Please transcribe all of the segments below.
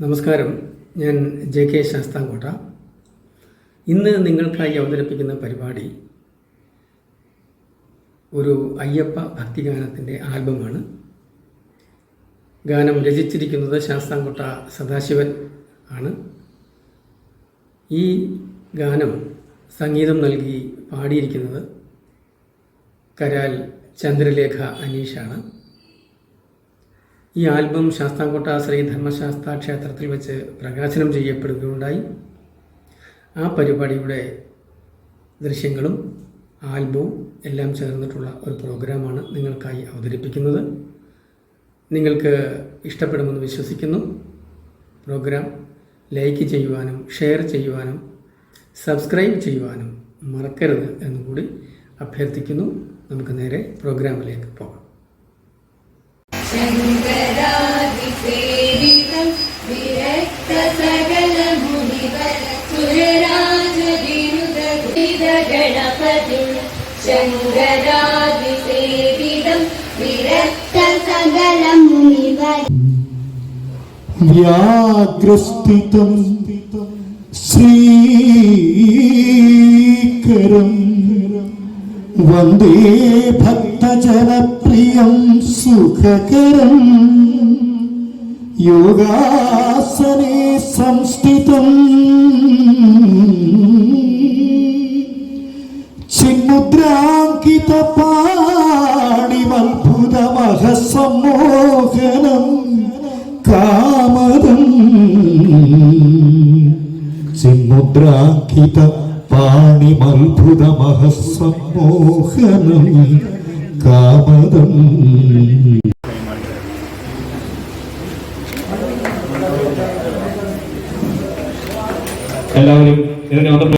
നമസ്കാരം. ഞാൻ J K Sasthamkotta. ഇന്ന് നിങ്ങൾക്കായി അവതരിപ്പിക്കുന്ന പരിപാടി ഒരു അയ്യപ്പ ഭക്തിഗാനത്തിന്റെ ആൽബമാണ്. ഗാനം രചിച്ചിരിക്കുന്നത് ശാസ്താംകോട്ട സദാശിവൻ ആണ്. ഈ ഗാനം സംഗീതം നൽകി പാടിയിരിക്കുന്നത് കരാൽ ചന്ദ്രലേഖ അനീഷാണ്. ഈ ആൽബം ശാസ്താംകോട്ട ശ്രീ ധർമ്മശാസ്ത്ര ക്ഷേത്രത്തിൽ വെച്ച് പ്രകാശനം ചെയ്യപ്പെടുകയുണ്ടായി. ആ പരിപാടിയുടെ ദൃശ്യങ്ങളും ആൽബവും എല്ലാം ചേർന്നിട്ടുള്ള ഒരു പ്രോഗ്രാമാണ് നിങ്ങൾക്കായി അവതരിപ്പിക്കുന്നത്. നിങ്ങൾക്ക് ഇഷ്ടപ്പെടുമെന്ന് വിശ്വസിക്കുന്നു. പ്രോഗ്രാം ലൈക്ക് ചെയ്യുവാനും ഷെയർ ചെയ്യുവാനും സബ്സ്ക്രൈബ് ചെയ്യുവാനും മറക്കരുത് എന്നുകൂടി അഭ്യർത്ഥിക്കുന്നു. നമുക്ക് നേരെ പ്രോഗ്രാമിലേക്ക് പോകാം. ശങ്കരാതിസേവിതം വിരക്ത സകല മുനിവര സുരരാജവിരുദ ഗണപതി ശങ്കരാതിസേവിതം വിരക്ത സകല ശ്രീകരം വന്ദേ ഭക്തി ഭക്തജനപ്രിയം സുഖകരം. യോഗാസനെ സംസ്ഥിതം ചിന്മുദ്രാങ്കിത പാണിമത്ഭുതമഹ സമ്മോഹനം കാമദം. ചിന്മുദ്രാങ്കിത പാണിമത്ഭുതമഹ കാമദം. എല്ലാവരും ഇതിനെ ഒന്ന്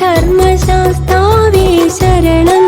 ധർമ്മശാസ്താവേ ശരണം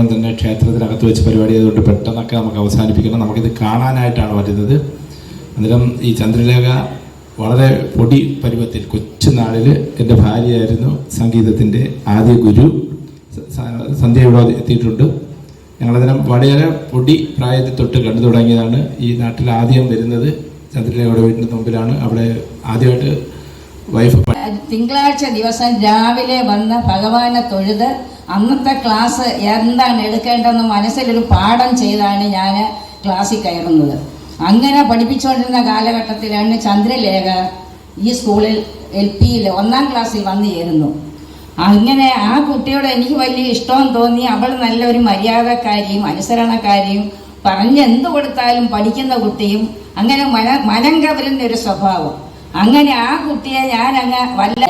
വേണം തന്നെ ക്ഷേത്രത്തിനകത്ത് വെച്ച് പരിപാടി ആയതുകൊണ്ട് പെട്ടെന്നൊക്കെ നമുക്ക് അവസാനിപ്പിക്കണം. നമുക്കിത് കാണാനായിട്ടാണ് വരുന്നത് അന്നേരം ഈ ചന്ദ്രലേഖ വളരെ പൊടി പരുവത്തിൽ കൊച്ചുനാളിൽ എന്റെ ഭാര്യയായിരുന്നു സംഗീതത്തിന്റെ ആദ്യ ഗുരു. സന്ധ്യ ഇവിടെ എത്തിയിട്ടുണ്ട്. ഞങ്ങളതിനം വളരെ പൊടി പ്രായത്തിൽ തൊട്ട് കണ്ടു തുടങ്ങിയതാണ് ഈ നാട്ടിൽ ആദ്യം വരുന്നത്. ചന്ദ്രലേഖയുടെ വീടിന്റെ മുമ്പിലാണ്. അവിടെ ആദ്യമായിട്ട് വൈഫ് തിങ്കളാഴ്ച ദിവസം രാവിലെ വന്ന് ഭഗവാനെ തൊഴുത് അന്നത്തെ ക്ലാസ് എന്താണ് എടുക്കേണ്ടതെന്ന് മനസ്സിലൊരു പാഠം ചെയ്താണ് ഞാൻ ക്ലാസ്സിൽ കയറുന്നത്. അങ്ങനെ പഠിപ്പിച്ചുകൊണ്ടിരുന്ന കാലഘട്ടത്തിലാണ് ചന്ദ്രലേഖ ഈ സ്കൂളിൽ എൽ പിയിൽ ഒന്നാം ക്ലാസ്സിൽ വന്നു ചേരുന്നു. അങ്ങനെ ആ കുട്ടിയോട് എനിക്ക് വലിയ ഇഷ്ടം തോന്നി. അവൾ നല്ലൊരു മര്യാദക്കാരിയും അനുസരണക്കാരിയും പറഞ്ഞെന്ത് കൊടുത്താലും പഠിക്കുന്ന കുട്ടിയും അങ്ങനെ മന മനം കവരുന്ന ഒരു സ്വഭാവം. അങ്ങനെ ആ കുട്ടിയെ ഞാൻ അങ്ങ് വല്ല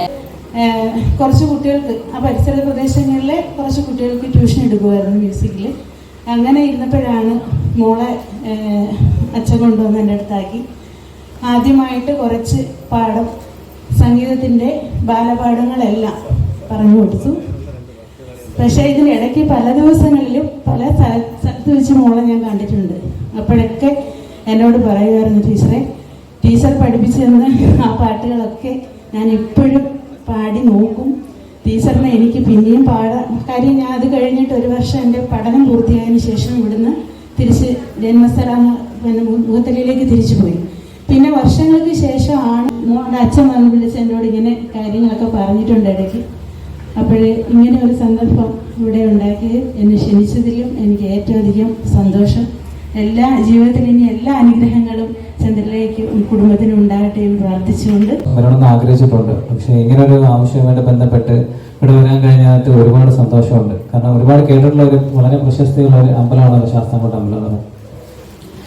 കുറച്ച് കുട്ടികൾക്ക് ആ പരിസര പ്രദേശങ്ങളിലെ കുറച്ച് കുട്ടികൾക്ക് ട്യൂഷൻ എടുക്കുമായിരുന്നു മ്യൂസിക്കിൽ അങ്ങനെ ഇരുന്നപ്പോഴാണ് മോളെ അച്ഛൻ കൊണ്ടുവന്ന് എന്റെ അടുത്താക്കി. ആദ്യമായിട്ട് കുറച്ച് പാഠം സംഗീതത്തിന്റെ ബാലപാഠങ്ങളെല്ലാം പറഞ്ഞു കൊടുത്തു. പക്ഷേ ഇതിനിടയ്ക്ക് പല ദിവസങ്ങളിലും പല സ്ഥല- സ്ഥലത്ത് വെച്ച് മോളെ ഞാൻ കണ്ടിട്ടുണ്ട്. അപ്പോഴൊക്കെ എന്നോട് പറയുമായിരുന്നു ടീച്ചറെ ടീച്ചർ പഠിപ്പിച്ചു തന്ന ആ പാട്ടുകളൊക്കെ ഞാൻ ഇപ്പോഴും പാടി നോക്കും. ടീച്ചറിനെ എനിക്ക് പിന്നെയും പാടാം. കാര്യം ഞാൻ അത് കഴിഞ്ഞിട്ട് ഒരു വർഷം എന്റെ പഠനം പൂർത്തിയായതിനു ശേഷം ഇവിടുന്ന് തിരിച്ച് ജന്മസ്ഥലം പിന്നെ മുഖത്തലയിലേക്ക് തിരിച്ചു പോയി. പിന്നെ വർഷങ്ങൾക്ക് ശേഷമാണ് മോളുടെ അച്ഛൻ വന്ന് വിളിച്ച് എന്നോട് ഇങ്ങനെ കാര്യങ്ങളൊക്കെ പറഞ്ഞിട്ടുണ്ട് ഇടയ്ക്ക്. അപ്പോഴേ ഇങ്ങനെ ഒരു സന്ദർഭം ഇവിടെ ഉണ്ടാക്കി എന്നെ ക്ഷണിച്ചതിലും എനിക്ക് ഏറ്റവും അധികം സന്തോഷം. എല്ലാ ജീവിതത്തിൽ ഇനി എല്ലാ അനുഗ്രഹങ്ങളും ചന്ദ്രലേക്ക് കുടുംബത്തിന് ഉണ്ടാകട്ടെ എന്ന് പ്രാർത്ഥിച്ചുകൊണ്ട് വരണമെന്ന് ആഗ്രഹിച്ചിട്ടുണ്ട്. പക്ഷേ ഇങ്ങനെ ഒരു ആവശ്യവുമായിട്ട് ബന്ധപ്പെട്ട് ഇവിടെ വരാൻ കഴിഞ്ഞാൽ ഒരുപാട് സന്തോഷമുണ്ട്. കാരണം ഒരുപാട് കേട്ടിട്ടുള്ള ഒരു വളരെ പ്രശസ്തിയുള്ള ഒരു അമ്പലമാണ് ശാസ്താംകോട്ട അമ്പലം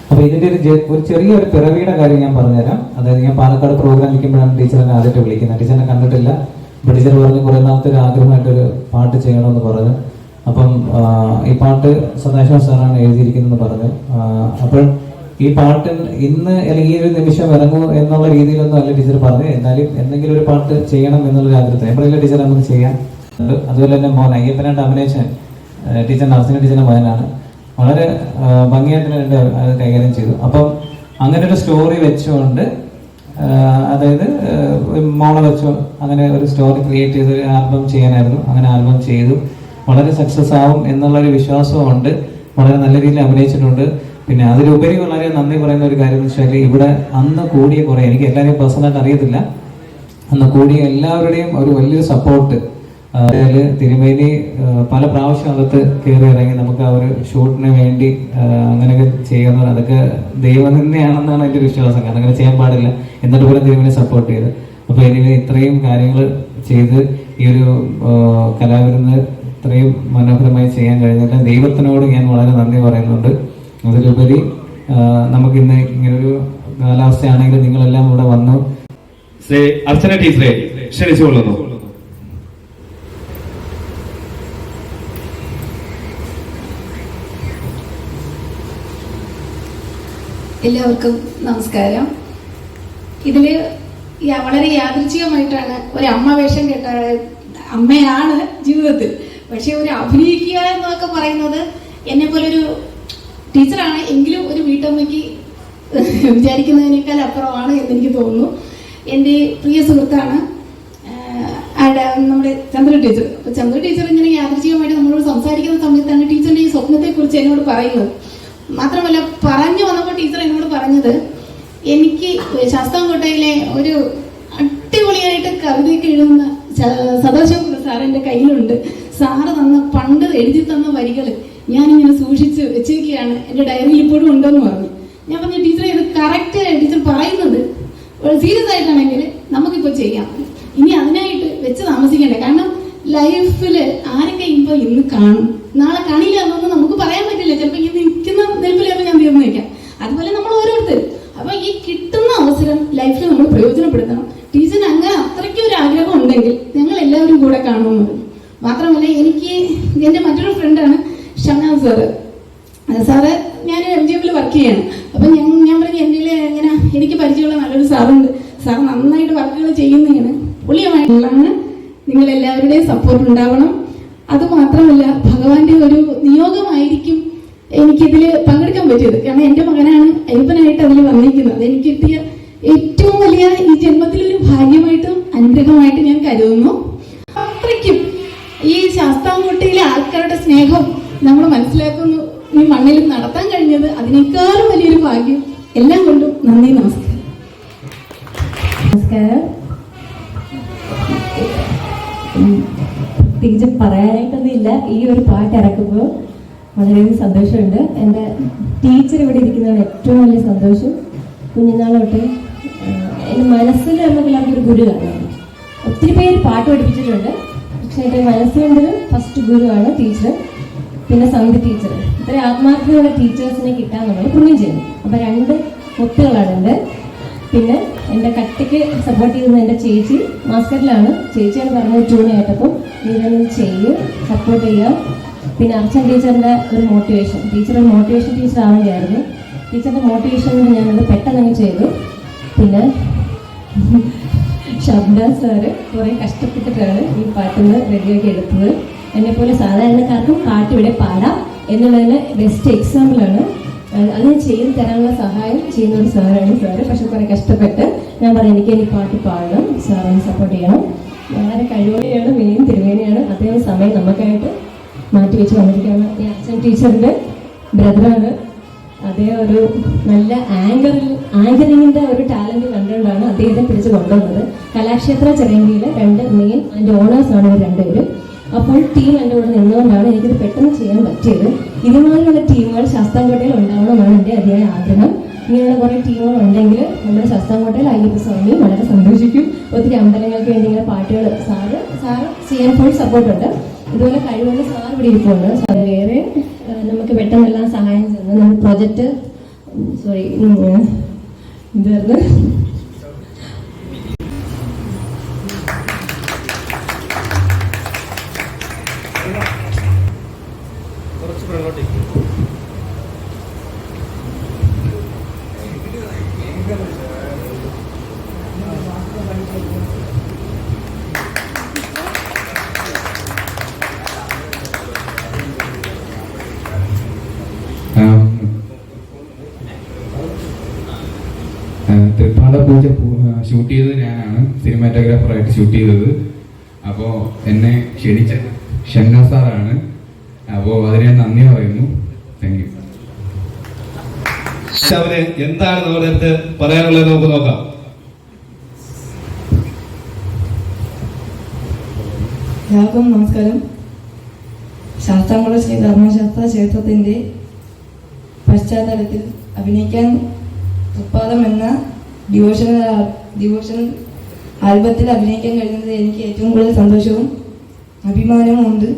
അപ്പൊ ഇതിന്റെ ഒരു ഒരു ചെറിയൊരു പിറവിയുടെ കാര്യം ഞാൻ പറഞ്ഞുതരാം. അതായത് ഞാൻ പാലക്കാട് പ്രോഗ്രാം നിൽക്കുമ്പോഴാണ് ടീച്ചറിനെ ആദ്യമായിട്ട് വിളിക്കുന്നത്. ടീച്ചറിനെ കണ്ടിട്ടില്ല. ടീച്ചർ പറഞ്ഞ് കുറെ നാളത്തെ ഒരു ആഗ്രഹമായിട്ടൊരു പാട്ട് ചെയ്യണമെന്ന് പറഞ്ഞു. അപ്പം ഈ പാട്ട് സന്ദേശം സാറാണ് എഴുതിയിരിക്കുന്നത് പറഞ്ഞു അപ്പോൾ ഈ പാട്ട് ഇന്ന് അല്ലെങ്കിൽ ഈ ഒരു നിമിഷം ഇറങ്ങൂ എന്നുള്ള രീതിയിലൊന്നും അല്ല ടീച്ചർ പറഞ്ഞു എന്നാലും എന്തെങ്കിലും ഒരു പാട്ട് ചെയ്യണം എന്നുള്ള ആഗ്രഹത്തിൽ എപ്പോഴെങ്കിലും ടീച്ചർ നമുക്ക് ചെയ്യാം. അതുപോലെ തന്നെ മോൻ അയ്യപ്പനായിട്ട് അഭിനയിച്ചൻ ടീച്ചർ നർസിംഗ് ടീച്ചറിന്റെ മകനാണ്. വളരെ ഭംഗിയായിട്ട് തന്നെ അത് കൈകാര്യം ചെയ്തു. അപ്പം അങ്ങനെ ഒരു സ്റ്റോറി വെച്ചുകൊണ്ട് അതായത് മോളെ വെച്ചു അങ്ങനെ ഒരു സ്റ്റോറി ക്രിയേറ്റ് ചെയ്ത് ഒരു ആൽബം ചെയ്യാനായിരുന്നു. അങ്ങനെ ആൽബം ചെയ്തു. വളരെ സക്സസ് ആവും എന്നുള്ളൊരു വിശ്വാസവും ഉണ്ട് വളരെ നല്ല രീതിയിൽ അഭിനയിച്ചിട്ടുണ്ട്. പിന്നെ അതിലുപരി വളരെ നന്ദി പറയുന്ന ഒരു കാര്യം എന്ന് വെച്ചാൽ ഇവിടെ അന്ന് കൂടിയ കുറേ എനിക്ക് എല്ലാവരെയും പേഴ്സണലായിട്ട് അറിയത്തില്ല. അന്ന് കൂടിയ എല്ലാവരുടെയും ഒരു വലിയൊരു സപ്പോർട്ട് അതായത് തിരുമേനി പല പ്രാവശ്യം അകത്ത് കയറി ഇറങ്ങി നമുക്ക് ആ ഒരു ഷൂട്ടിന് വേണ്ടി അങ്ങനെയൊക്കെ ചെയ്യുന്നത് അതൊക്കെ ദൈവം തന്നെയാണെന്നാണ് എന്റെ വിശ്വാസം. കാരണം അങ്ങനെ ചെയ്യാൻ പാടില്ല. എന്നിട്ട് പോലും തിരുമേനി സപ്പോർട്ട് ചെയ്ത്. അപ്പോൾ എനിക്ക് ഇത്രയും കാര്യങ്ങൾ ചെയ്ത് ഈ ഒരു കലാവിരുന്ന് ഇത്രയും മനോഹരമായി ചെയ്യാൻ കഴിഞ്ഞില്ല ദൈവത്തിനോട് ഞാൻ വളരെ നന്ദി പറയുന്നുണ്ട്. അതിലുപരി നമുക്ക് നമുക്കിന്ന് ഇങ്ങനൊരു കാലാവസ്ഥയാണെങ്കിൽ നിങ്ങളെല്ലാം ഇവിടെ വന്നു. ശ്രീ അർച്ചന ടീച്ചറെ ക്ഷണിച്ചുകൊള്ളുന്നു എല്ലാവർക്കും നമസ്കാരം. ഇതിൽ വളരെ യാദൃച്ഛികമായിട്ടാണ് ഒരു അമ്മ വേഷം കേട്ട അമ്മയാണ് ജീവിതത്തിൽ. പക്ഷെ ഒരു അഭിനയിക്കുക എന്നൊക്കെ പറയുന്നത് എന്നെ പോലൊരു ടീച്ചറാണ്. എങ്കിലും ഒരു വീട്ടമ്മയ്ക്ക് വിചാരിക്കുന്നതിനേക്കാൾ അപ്പുറമാണ് എന്ന് എനിക്ക് തോന്നുന്നു. എന്റെ പ്രിയ സുഹൃത്താണ് നമ്മുടെ ചന്ദ്ര ടീച്ചർ. ചന്ദ്ര ടീച്ചർ ഇങ്ങനെ യാദൃച്ഛികമായിട്ട് നമ്മളോട് സംസാരിക്കുന്ന സമയത്താണ് ടീച്ചറിന്റെ ഈ സ്വപ്നത്തെ കുറിച്ച് എന്നോട് പറയുന്നത്. മാത്രമല്ല പറഞ്ഞു വന്നപ്പോൾ ടീച്ചർ എന്നോട് പറഞ്ഞത് എനിക്ക് ശാസ്താംകോട്ടയിലെ ഒരു അടിപൊളിയായിട്ട് കവിതയൊക്കെ എഴുതുന്ന സദാശിവ സാറിന്റെ കയ്യിലുണ്ട്. സാറ് തന്ന പണ്ട് എഴുതി തന്ന വരികൾ ഞാനിങ്ങനെ സൂക്ഷിച്ച് വെച്ചിരിക്കുകയാണ് എന്റെ ഡയറിയിൽ ഇപ്പോഴും ഉണ്ടെന്ന് പറഞ്ഞു. ഞാൻ പറഞ്ഞു ടീച്ചറെ ഇത് കറക്റ്റ് ടീച്ചർ പറയുന്നത് സീരിയസ് ആയിട്ടാണെങ്കിൽ നമുക്കിപ്പോൾ ചെയ്യാം. ഇനി അതിനായിട്ട് വെച്ച് താമസിക്കണ്ടേ. കാരണം ലൈഫിൽ ആരൊക്കെ ഇപ്പോൾ ഇന്ന് കാണും? നാളെ കാണില്ല എന്നൊന്നും നമുക്ക് പറയാൻ പറ്റില്ല ചിലപ്പോൾ ഇങ്ങനെ നിൽക്കുന്ന നിൽപ്പിലൊക്കെ ഞാൻ തീർന്നു വയ്ക്കാം അതുപോലെ നമ്മൾ ഓരോരുത്തരും അപ്പൊ ഈ കിട്ടുന്ന അവസരം ലൈഫിൽ നമ്മൾ പ്രയോജനപ്പെടുത്തണം ടീച്ചറിന് അങ്ങനെ അത്രയ്ക്കും ഒരു ആഗ്രഹം ഉണ്ടെങ്കിൽ ഞങ്ങൾ എല്ലാവരും കൂടെ കാണുമെന്ന് പറഞ്ഞു മാത്രമല്ല എനിക്ക് എന്റെ മറ്റൊരു ഫ്രണ്ടാണ് ഷംനാഥ് സാറ് സാറ് ഞാൻ എം ജി എമ്മിൽ വർക്ക് ചെയ്യണം അപ്പം ഞാൻ ഞാൻ പറഞ്ഞു എന്റെ ഇങ്ങനെ എനിക്ക് പരിചയമുള്ള നല്ലൊരു സാറുണ്ട് സാർ നന്നായിട്ട് വർക്കുകൾ ചെയ്യുന്നതാണ് പുള്ളിയുമായിട്ടുള്ളതാണ് നിങ്ങൾ എല്ലാവരുടെയും സപ്പോർട്ട് ഉണ്ടാവണം അത് മാത്രമല്ല ഭഗവാന്റെ ഒരു നിയോഗമായിരിക്കും എനിക്കിതിൽ പങ്കെടുക്കാൻ പറ്റിയത് കാരണം എന്റെ മകനാണ് അയ്യപ്പനായിട്ട് അതിൽ വന്നിരിക്കുന്നത് എനിക്ക് കിട്ടിയ ഏറ്റവും വലിയ ഈ ജന്മത്തിലൊരു ഭാഗ്യമായിട്ടും അനുഗ്രഹമായിട്ട് ഞാൻ കരുതുന്നു അത്രയ്ക്കും ഈ ശാസ്താംകോട്ടയിലെ ആൾക്കാരുടെ സ്നേഹം നമ്മൾ മനസ്സിലാക്കുന്നു ഈ മണ്ണിൽ നടത്താൻ കഴിഞ്ഞത് അതിനേക്കാളും വലിയൊരു ഭാഗ്യം എല്ലാം കൊണ്ടും നന്ദി നമസ്കാരം. നമസ്കാരം. പ്രത്യേകിച്ച് പറയാനായിട്ടൊന്നുമില്ല. ഈ ഒരു പാട്ട് ഇറക്കുമ്പോൾ വളരെയധികം സന്തോഷമുണ്ട്. എന്റെ ടീച്ചർ ഇവിടെ ഇരിക്കുന്നതാണ് ഏറ്റവും വലിയ സന്തോഷം. കുഞ്ഞുനാളോട്ട് എന്റെ മനസ്സിൽ നമുക്ക് ഒരു ഗുരു ഒത്തിരി പേര് പാട്ട് പഠിപ്പിച്ചിട്ടുണ്ട്. പക്ഷേ എന്റെ മനസ്സിലുണ്ട് ഫസ്റ്റ് ഗുരുവാണ് ടീച്ചർ. പിന്നെ സമിതി ടീച്ചർ ഇത്ര ആത്മാർത്ഥതയുള്ള ടീച്ചേഴ്സിനെ കിട്ടാൻ നമ്മൾ പുണ്യം ചെയ്യുന്നു അപ്പം രണ്ട് മുത്തുകളാണ് എന്റെ പിന്നെ എന്റെ കട്ടിക്ക് സപ്പോർട്ട് ചെയ്യുന്ന എന്റെ ചേച്ചി മാസ്കറ്റിലാണ്. ചേച്ചിയാണ് പറഞ്ഞത് ട്യൂൺ കേട്ടപ്പോൾ നീ ഇതൊന്നും ചെയ്യും സപ്പോർട്ട് ചെയ്യുക പിന്നെ അർച്ചൻ ടീച്ചറിന്റെ ഒരു മോട്ടിവേഷൻ ടീച്ചർ ഒരു മോട്ടിവേഷൻ ടീച്ചർ ആവേണ്ടിയായിരുന്നു ടീച്ചറിന്റെ മോട്ടിവേഷൻ ഞാനത് പെട്ടെന്ന് ചെയ്തു. പിന്നെ ശബ്ദ സാറ് കുറേ കഷ്ടപ്പെട്ടിട്ടാണ് ഈ പാട്ടിന്ന് റെഡിയാക്കി എടുത്തത്. എന്നെപ്പോലെ സാധാരണക്കാർക്കും പാട്ട് ഇവിടെ പാടാം എന്നുള്ളതിന് ബെസ്റ്റ് എക്സാമ്പിളാണ് അത് ചെയ്ത് തരാനുള്ള സഹായം ചെയ്യുന്ന ഒരു സാറാണ് സാറ്. പക്ഷെ കുറെ കഷ്ടപ്പെട്ട് ഞാൻ പറഞ്ഞു എനിക്ക് എനിക്ക് പാട്ട് പാടണം. സാറിനെ സപ്പോർട്ട് ചെയ്യണം. വളരെ കഴിവോടെയാണ് മെയിൻ തിരുവേനയാണ് അദ്ദേഹം സമയം നമുക്കായിട്ട് മാറ്റി വെച്ച് വന്നിരിക്കുകയാണ് അച്ഛൻ ടീച്ചറിന്റെ ബ്രദറാണ്. അദ്ദേഹം ഒരു നല്ല ആങ്കറിൽ ആങ്കറിങ്ങിന്റെ ഒരു ടാലന്റ് കണ്ടുകൊണ്ടാണ് അദ്ദേഹത്തെ പിടിച്ച് കൊണ്ടുവന്നത്. കലാക്ഷേത്ര ചെറിയ രണ്ട് മെയിൻ അതിന്റെ ഓണേഴ്സ് ആണ് ഇവർ രണ്ടുപേരും. അപ്പോൾ ടീം എന്റെ കൂടെ നിന്നുകൊണ്ടാണ് എനിക്കിത് പെട്ടെന്ന് ചെയ്യാൻ പറ്റിയത്. ഇതുമാതിരിയുള്ള ടീമുകൾ ശാസ്താംകോട്ടയിൽ ഉണ്ടാവണമെന്നാണ് എന്റെ അതിയായ ആഗ്രഹം. ഇങ്ങനെയുള്ള കുറേ ടീമുകൾ ഉണ്ടെങ്കിൽ നമ്മുടെ ശാസ്താംകോട്ടയിൽ അയ്യപ്പ സ്വാമി വളരെ സന്തോഷിക്കും. ഒത്തിരി അമ്പലങ്ങൾക്ക് വേണ്ടി ഇങ്ങനെ പാട്ടുകൾ സാറ് സാറ് ചെയ്യാൻ ഫുൾ സപ്പോർട്ടുണ്ട് ഇതുപോലെ കഴിവുള്ള സാർ ഇവിടെ ഇരിപ്പുണ്ട്. സാർ വേറെ നമുക്ക് പെട്ടെന്നെല്ലാം സഹായം ചെയ്യുന്നത് നമ്മുടെ പ്രൊജക്റ്റ് സോറി ഇതായിരുന്നു ഷൂട്ട് ചെയ്തത് ഞാനാണ്. സിനിമാറ്റോഗ്രാഫറായിട്ട് ഷൂട്ട് ചെയ്തത്. അപ്പോൾ എന്നെ ക്ഷണിച്ച ഷന്ന സാറാണ്. അപ്പോൾ അതിന് ഞാൻ നന്ദി പറയുന്നു. താങ്ക് യു അവന് എന്താണ് നമ്മുടെ അടുത്ത് പറയാനുള്ളത് നമുക്ക് നോക്കാം. എല്ലാവർക്കും നമസ്കാരം. ശാസ്താംകുളം ശ്രീ ധർമ്മശാസ്ത്ര ക്ഷേത്രത്തിന്റെ പശ്ചാത്തലത്തിൽ അഭിനയിക്കാൻ ഉത്പാദം എന്ന ഡിവോഷണൽ ഡിവോഷണൽ ആൽബത്തിൽ അഭിനയിക്കാൻ കഴിയുന്നത് എനിക്ക് ഏറ്റവും കൂടുതൽ സന്തോഷവും അഭിമാനവും ഉണ്ട്.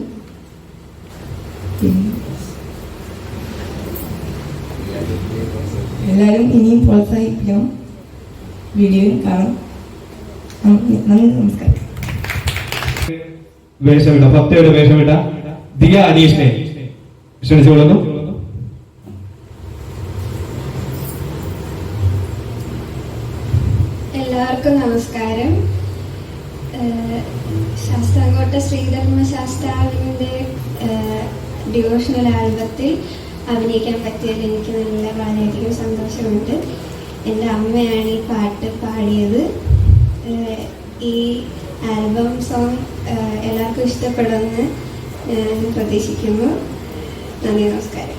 എല്ലാവരും ഇനിയും പ്രോത്സാഹിപ്പിക്കണം. വീഡിയോയും കാണാം. നന്ദി, നമസ്കാരം. വേഷമിട ഭക്തയുടെ വേഷമിട്ട ദിയ അനീഷിനെ ക്ഷണിച്ചുകൊള്ളുന്നു എല്ലാവർക്കും നമസ്കാരം. ശാസ്താംകോട്ട ശ്രീധർമ്മ ഡിവോഷണൽ ആൽബത്തിൽ അഭിനയിക്കാൻ പറ്റിയതിൽ എനിക്ക് നല്ല വളരെയധികം സന്തോഷമുണ്ട്. എന്റെ അമ്മയാണ് ഈ പാട്ട് പാടിയത്. ഈ ആൽബം സോങ് എല്ലാവർക്കും ഇഷ്ടപ്പെടുമെന്ന് ഞാൻ പ്രതീക്ഷിക്കുന്നു. നന്ദി നമസ്കാരം.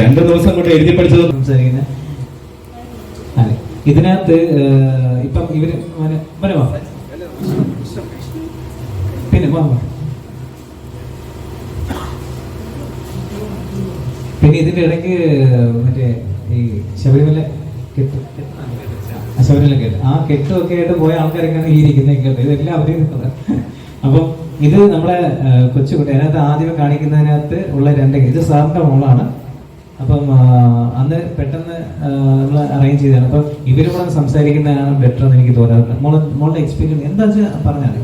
രണ്ട് ദിവസം കൊണ്ട് എഴുതി പഠിച്ചത് സംസാരിക്കുന്നത്. ഇതിനകത്ത് ഇപ്പം ഇവർ. പിന്നെ. പിന്നെ ഇതിന്റെ ഇടയ്ക്ക് മറ്റേ ഈ ശബരിമല ശബരിമല കെട്ട് ആ കെട്ടുമൊക്കെ ആയിട്ട് പോയ ആൾക്കാരൊക്കെയാണ് ഈ ഇരിക്കുന്നത് ഇതെല്ലാം അവർ അപ്പം ഇത് നമ്മളെ കൊച്ചുകുട്ടി അതിനകത്ത് ആദ്യം കാണിക്കുന്നതിനകത്ത് ഉള്ള രണ്ട് ഇത് സാറിന്റെ മോളാണ് അപ്പം അന്ന് പെട്ടെന്ന് നമ്മൾ അറേഞ്ച് ചെയ്തതാണ്. അപ്പം ഇവരും കൂടെ സംസാരിക്കുന്നതാണ് ബെറ്റർ എന്ന് എനിക്ക് തോന്നാറുണ്ട്. മോളെ മോളുടെ എക്സ്പീരിയൻസ് എന്താ വെച്ചാൽ പറഞ്ഞാൽ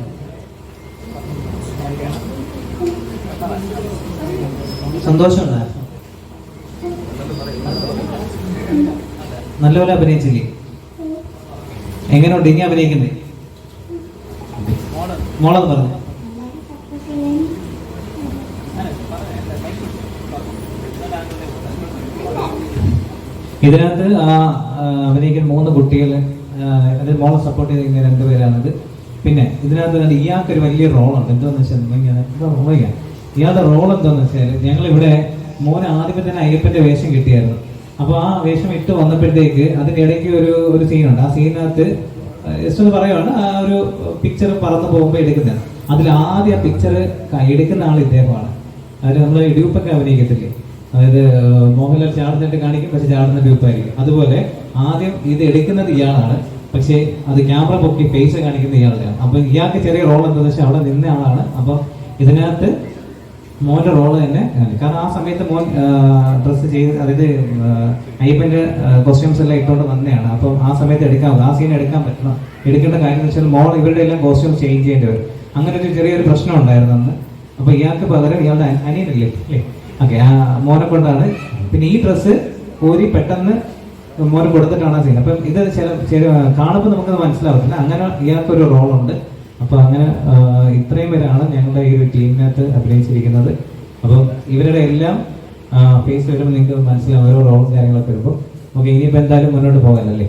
സന്തോഷമുണ്ട്? നല്ലപോലെ അഭിനയിച്ചില്ലേ? എങ്ങനെയുണ്ട്? ഇനി അഭിനയിക്കുന്നേ മോളെന്ന് പറഞ്ഞു. ഇതിനകത്ത് ആ അഭിനയിക്കുന്ന മൂന്ന് കുട്ടികൾ അതിൽ മോളെ സപ്പോർട്ട് ചെയ്തിരിക്കുന്ന രണ്ടുപേരാണിത് പിന്നെ ഇതിനകത്ത് ഇയാൾക്ക് ഒരു വലിയ റോളുണ്ട് എന്താണെന്ന് വെച്ചാൽ പറയാ ഇയാളുടെ റോൾ എന്താണെന്ന് വെച്ചാൽ ഞങ്ങളിവിടെ മോന് ആദ്യമേ തന്നെ അയ്യപ്പന്റെ വേഷം കിട്ടിയായിരുന്നു. അപ്പോൾ ആ വേഷം ഇട്ട് വന്നപ്പോഴത്തേക്ക് അതിന്റെ ഇടയ്ക്ക് ഒരു ഒരു സീനുണ്ട് ആ സീനകത്ത് ജസ്റ്റ് ഒന്ന് പറയുവാണ്. ആ ഒരു പിക്ചർ പറന്നു പോകുമ്പോൾ എടുക്കുന്നതാണ്. അതിൽ ആദ്യം ആ പിക്ചർ എടുക്കുന്ന ആൾ ഇദ്ദേഹമാണ്. അതായത് നമ്മൾ ഇടിയുപ്പൊക്കെ അഭിനയിക്കത്തില്ലേ? അതായത് മോഹൻലാൽ ചാടുന്നിട്ട് കാണിക്കും പക്ഷെ ചാടുന്ന ഗ്രൂപ്പായിരിക്കും അതുപോലെ ആദ്യം ഇത് എടുക്കുന്നത് ഇയാളാണ്. പക്ഷേ അത് ക്യാമറ പൊക്കി ഫേസ് കാണിക്കുന്ന ഇയാളാണ് അപ്പൊ ഇയാൾക്ക് ചെറിയ റോൾ എന്താണെന്ന് വെച്ചാൽ അവിടെ നിന്ന ആളാണ്. അപ്പൊ ഇതിനകത്ത് മോന്റെ റോൾ തന്നെ. കാരണം ആ സമയത്ത് മോൻ ഡ്രസ്സ് ചെയ്ത് അതായത് അയ്യപ്പന്റെ കോസ്റ്റ്യൂംസ് എല്ലാം ഇട്ടുകൊണ്ട് വന്നതാണ് അപ്പം ആ സമയത്ത് എടുക്കാൻ ആ സീൻ എടുക്കാൻ പറ്റണം? എടുക്കേണ്ട കാര്യം എന്ന് വെച്ചാൽ മോൾ ഇവരുടെ എല്ലാം കോസ്റ്റ്യൂം ചേഞ്ച് ചെയ്യേണ്ടി വരും. അങ്ങനെ ഒരു ചെറിയൊരു പ്രശ്നം ഉണ്ടായിരുന്നു അന്ന്. അപ്പൊ ഇയാൾക്ക് പകരം ഇയാളുടെ അനിയനല്ലേ അല്ലേ ഓക്കെ ആ മോനെ കൊണ്ടാണ്. പിന്നെ ഈ ഡ്രസ്സ് ഊരി പെട്ടെന്ന് മോനെ കൊടുത്തിട്ടാണ് സീൻ അപ്പം ഇത് ചില ചില കാണുമ്പോൾ നമുക്കത് മനസ്സിലാവത്തില്ല. അങ്ങനെ ഇയാൾക്കൊരു റോളുണ്ട്. അപ്പോൾ അങ്ങനെ ഇത്രയും പേരാണ് ഞങ്ങളുടെ ഈ ഒരു ടീമിനകത്ത് അഭിനയിച്ചിരിക്കുന്നത്. അപ്പം ഇവരുടെ എല്ലാം ഫേസ് വരുമ്പോൾ നിങ്ങൾക്ക് മനസ്സിലാവും ഓരോ റോളും കാര്യങ്ങളൊക്കെ വരുമ്പോൾ ഓക്കെ ഇനിയിപ്പോൾ എന്തായാലും മുന്നോട്ട് പോകാനല്ലേ?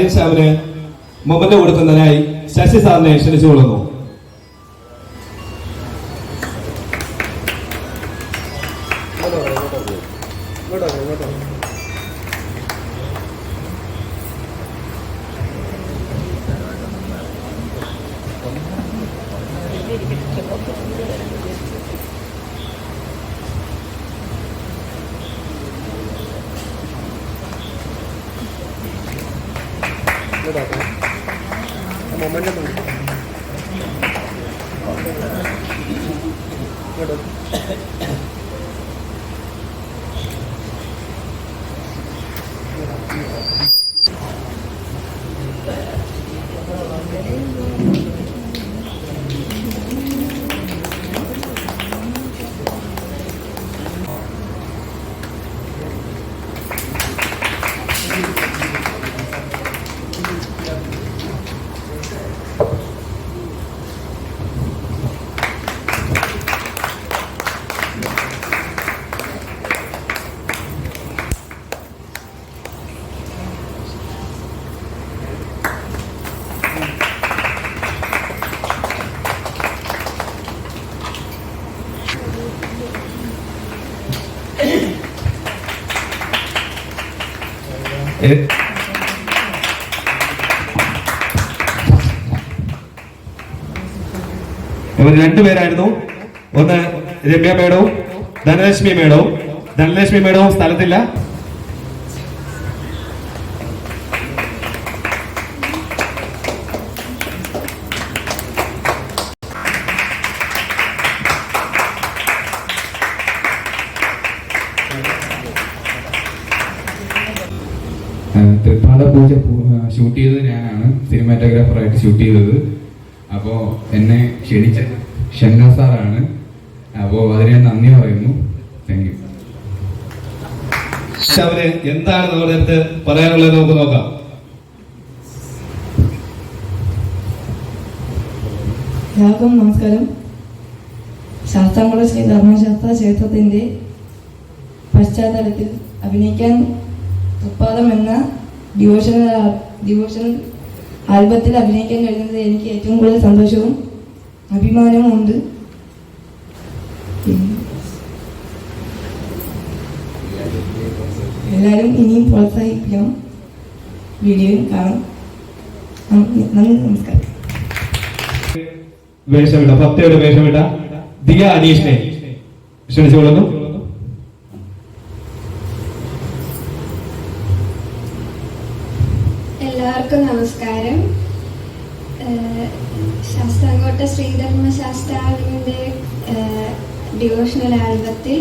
ആര്യൻ ഷാമിന് മൊബൈൽ കൊടുക്കുന്നതിനായി ശശി സാറിനെ ക്ഷണിച്ചു കൊള്ളുന്നു എ- ഇവർ രണ്ടുപേരായിരുന്നു. ഒന്ന് രമ്യ മേഡവും ധനലക്ഷ്മി മേഡവും. ധനലക്ഷ്മി മേഡവും സ്ഥലത്തില്ല. തൃപ്പാട പൂജ ഷൂട്ട് ചെയ്തത് ഞാനാണ്. സിനിമാറ്റോഗ്രാഫറായിട്ട് ഷൂട്ട് ചെയ്തത്. അപ്പോൾ എന്നെ ക്ഷണിച്ച ഷന്ന സാറാണ്. അപ്പോൾ അതിന് ഞാൻ നന്ദി പറയുന്നു. താങ്ക് യു അവർ എന്താണ് നമ്മുടെ അടുത്ത് പറയാനുള്ളത് നമുക്ക് നോക്കാം. എല്ലാവർക്കും നമസ്കാരം. ശാസ്താംകുളം ശ്രീ ധർമ്മശാസ്ത്ര ക്ഷേത്രത്തിന്റെ പശ്ചാത്തലത്തിൽ അഭിനയിക്കാൻ ഉത്പാദം എന്ന ഡിവോഷണൽ ഡിവോഷണൽ ആൽബത്തിൽ അഭിനയിക്കാൻ കഴിയുന്നത് എനിക്ക് ഏറ്റവും കൂടുതൽ സന്തോഷവും പിന്നെ എല്ലാവരും ഇനിയും പ്രോത്സാഹിപ്പിക്കണം. വീഡിയോയും കാണാം. നന്ദി നമസ്കാരം. വേഷമിട്ട ഭക്തയുടെ വേഷമിട്ട ദിയ അനീഷിനെ ക്ഷണിച്ചുകൊള്ളുന്നു എല്ലാവർക്കും നമസ്കാരം ഏഹ് ശാസ്താംകോട്ട ശ്രീധർമ്മ ശാസ്താവിന്റെ ഡിവോഷണൽ ആൽബത്തിൽ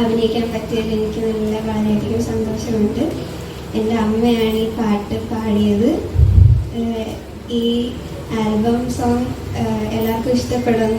അഭിനയിക്കാൻ പറ്റിയതിൽ എനിക്ക് നല്ല വളരെയധികം സന്തോഷമുണ്ട്. എന്റെ അമ്മയാണ് ഈ പാട്ട് പാടിയത്. ഈ ആൽബം സോങ് എല്ലാവർക്കും ഇഷ്ടപ്പെടും